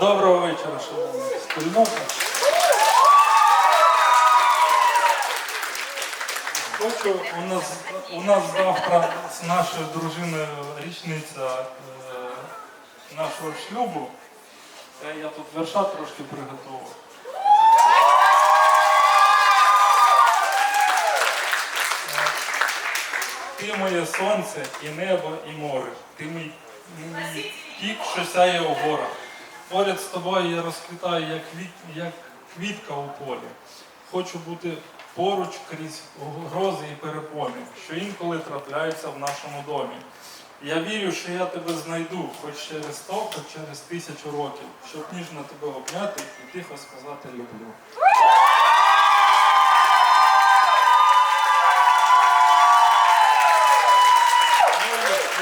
Доброго вечора, шановні спільнота. Хочу, у нас, у нас завтра з нашою дружиною річниця е, нашого шлюбу. Е, Я тут верша трошки приготував. Е, Ти моє сонце, і небо, і море. Ти мій пік, що сяє у горах. Поряд з тобою я розквітаю, як, квіт, як квітка у полі. Хочу бути поруч крізь грози і перепони, що інколи трапляються в нашому домі. Я вірю, що я тебе знайду, хоч через сто, хоч через тисячу років, щоб ніжно тебе обняти і тихо сказати люблю.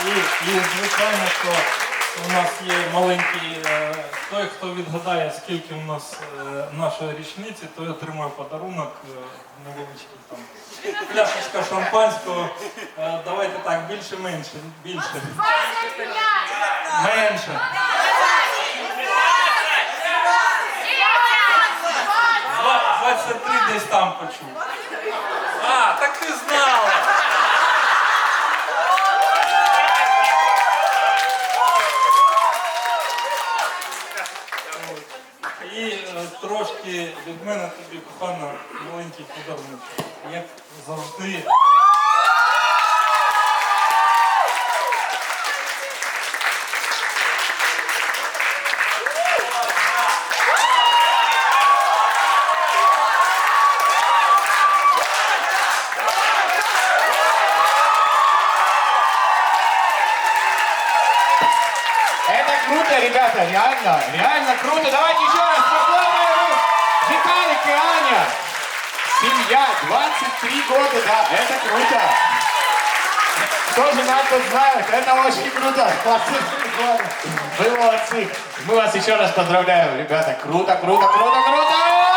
І, і звичайно, що у нас є маленький е, той, хто відгадає, скільки у нас е, нашої річниці, той отримує подарунок е, невеличкий там. Пляшечка шампанського. Давайте так, більше менше. Більше. Менше. Два- 23 десь там почув. А, так ти знала. І е, трошки від мене тобі кохана маленький подарунок. Як завжди. Это круто, ребята, реально, реально круто. Давайте еще раз поздравим Виталик и Аня. Семья, 23 года, да, это круто. Кто женат, тот знает, это очень круто. 23 года. Вы молодцы. Мы вас еще раз поздравляем, ребята. Круто, круто, круто, круто.